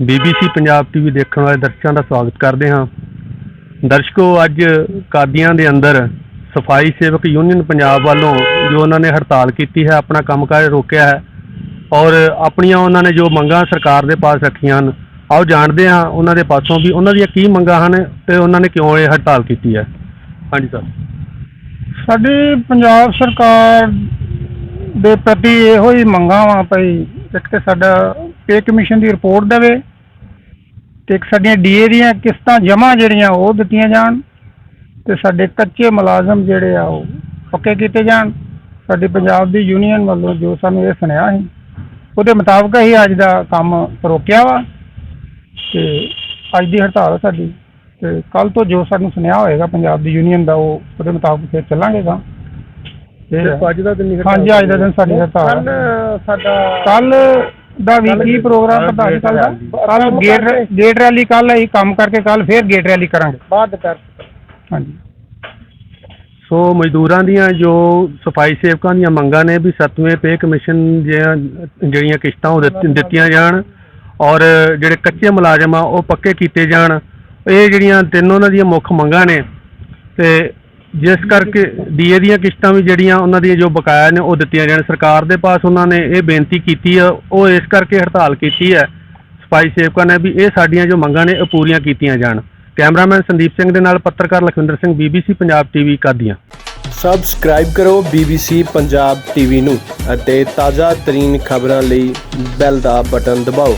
BBC Punjab TV ਦੇਖਣ ਵਾਲੇ ਦਰਸ਼ਕਾਂ ਦਾ ਸਵਾਗਤ ਕਰਦੇ ਹਾਂ। ਦਰਸ਼ਕੋ, ਅੱਜ ਕਾਦੀਆਂ ਦੇ ਅੰਦਰ ਸਫ਼ਾਈ ਸੇਵਕ ਯੂਨੀਅਨ ਪੰਜਾਬ ਵੱਲੋਂ ਜੋ ਉਹਨਾਂ ਨੇ ਹੜਤਾਲ ਕੀਤੀ ਹੈ, ਆਪਣਾ ਕੰਮਕਾਜ ਰੋਕਿਆ ਹੈ ਔਰ ਆਪਣੀਆਂ ਉਹਨਾਂ ਨੇ ਜੋ ਮੰਗਾਂ ਸਰਕਾਰ ਦੇ ਪਾਸ ਰੱਖੀਆਂ ਹਨ, ਆਓ ਜਾਣਦੇ ਹਾਂ ਉਹਨਾਂ ਦੇ ਪਾਸੋਂ ਵੀ ਉਹਨਾਂ ਦੀਆਂ ਕੀ ਮੰਗਾਂ ਹਨ ਤੇ ਉਹਨਾਂ ਨੇ ਕਿਉਂ ਇਹ ਹੜਤਾਲ ਕੀਤੀ ਹੈ। ਹਾਂਜੀ ਸਰ। ਸਾਡੀ ਪੰਜਾਬ ਸਰਕਾਰ ਦੇ ਪ੍ਰਤੀ ਇਹੋ ਹੀ ਮੰਗਾਂ ਵਾ ਭਈ ਇੱਕ ਤੇ ਸਾਡਾ ਪੇ ਕਮਿਸ਼ਨ ਦੀ ਰਿਪੋਰਟ ਦੇਵੇ ਤੇ ਇੱਕ ਸਾਡੀਆਂ ਡੀਏ ਦੀਆਂ ਕਿਸ਼ਤਾਂ ਜਮ੍ਹਾਂ ਜਿਹੜੀਆਂ ਉਹ ਦਿੱਤੀਆਂ ਜਾਣ ਤੇ ਸਾਡੇ ਕੱਚੇ ਮੁਲਾਜ਼ਮ ਜਿਹੜੇ ਆ ਉਹ ਪੱਕੇ ਕੀਤੇ ਜਾਣ ਸਾਡੀ ਪੰਜਾਬ ਦੀ ਯੂਨੀਅਨ ਵੱਲੋਂ ਜੋ ਸਾਨੂੰ ਇਹ ਸੁਣਿਆ ਸੀ ਉਹਦੇ ਮੁਤਾਬਕ ਹੀ ਅੱਜ ਦਾ ਕੰਮ ਰੋਕਿਆ ਵਾ ਤੇ ਅੱਜ ਦੀ ਹੜਤਾਲ ਸਾਡੀ ਤੇ ਕੱਲ ਤੋਂ ਜੋ ਸਾਨੂੰ ਸੁਨੇਹਾ ਹੋਏਗਾ ਪੰਜਾਬ ਦੀ ਯੂਨੀਅਨ ਦਾ ਉਹ ਉਹਦੇ ਮੁਤਾਬਕ ਫਿਰ ਚੱਲਾਂਗੇ ਇਹ ਆ। ਅੱਜ ਦਾ ਦਿਨ ਹਾਂਜੀ ਅੱਜ ਦਾ ਦਿਨ ਸਾਡੀ ਹੜਤਾਲ ਹੈ ਸਾਡਾ ਕੱਲ ਦਾ ਵੀ ਕੀ ਪ੍ਰੋਗਰਾਮ ਨਹੀਂ ਕੱਲ ਦਾ ਗੇਟ ਕੱਲ ਗੇਟ ਗੇਟ ਰੈਲੀ ਕੱਲ ਅਸੀਂ ਕੰਮ ਕਰਕੇ ਕੱਲ ਫੇਰ ਗੇਟ ਰੈਲੀ ਕਰਾਂਗੇ। ਬਾਅਦ ਕਰ। ਹਾਂਜੀ। ਸੋ ਮਜ਼ਦੂਰਾਂ ਦੀਆਂ ਜੋ ਸਫ਼ਾਈ ਸੇਵਕਾਂ ਦੀਆਂ ਮੰਗਾਂ ਨੇ ਵੀ ਸੱਤਵੇਂ ਪੇ ਕਮਿਸ਼ਨ ਜਿਹੜੀਆਂ ਕਿਸ਼ਤਾਂ ਉਹ ਦਿੱਤ- ਦਿੱਤੀਆਂ ਜਾਣ ਔਰ ਜਿਹੜੇ ਕੱਚੇ ਮੁਲਾਜ਼ਮ ਆ ਉਹ ਪੱਕੇ ਕੀਤੇ ਜਾਣ। ਇਹ ਜਿਹੜੀਆਂ ਤਿੰਨ ਉਹਨਾਂ ਦੀਆਂ ਮੁੱਖ ਮੰਗਾਂ ਨੇ ਤੇ ਜਿਸ ਕਰਕੇ ਡੀਏ ਦੀਆਂ ਕਿਸ਼ਤਾਂ ਵੀ ਜਿਹੜੀਆਂ ਉਹਨਾਂ ਦੀਆਂ ਜੋ ਬਕਾਇਆ ਨੇ ਉਹ ਦਿੱਤੀਆਂ ਜਾਣ। ਸਰਕਾਰ ਦੇ ਪਾਸ ਉਹਨਾਂ ਨੇ ਇਹ ਬੇਨਤੀ ਕੀਤੀ ਆ, ਉਹ ਇਸ ਕਰਕੇ ਹੜਤਾਲ ਕੀਤੀ ਹੈ ਸਫ਼ਾਈ ਸੇਵਕਾਂ ਨੇ ਵੀ ਇਹ ਸਾਡੀਆਂ ਜੋ ਮੰਗਾਂ ਨੇ ਉਹ ਪੂਰੀਆਂ ਕੀਤੀਆਂ ਜਾਣ। ਕੈਮਰਾਮੈਨ ਸੰਦੀਪ ਸਿੰਘ ਦੇ ਨਾਲ ਪੱਤਰਕਾਰ Lakhwinder Singh BBC Punjab TV Qadian. Subscribe ਕਰੋ BBC ਪੰਜਾਬ ਟੀਵੀ ਨੂੰ ਅਤੇ ਤਾਜ਼ਾ ਤਰੀਨ ਖਬਰਾਂ ਲਈ ਬੈਲ ਦਾ ਬਟਨ ਦਬਾਓ।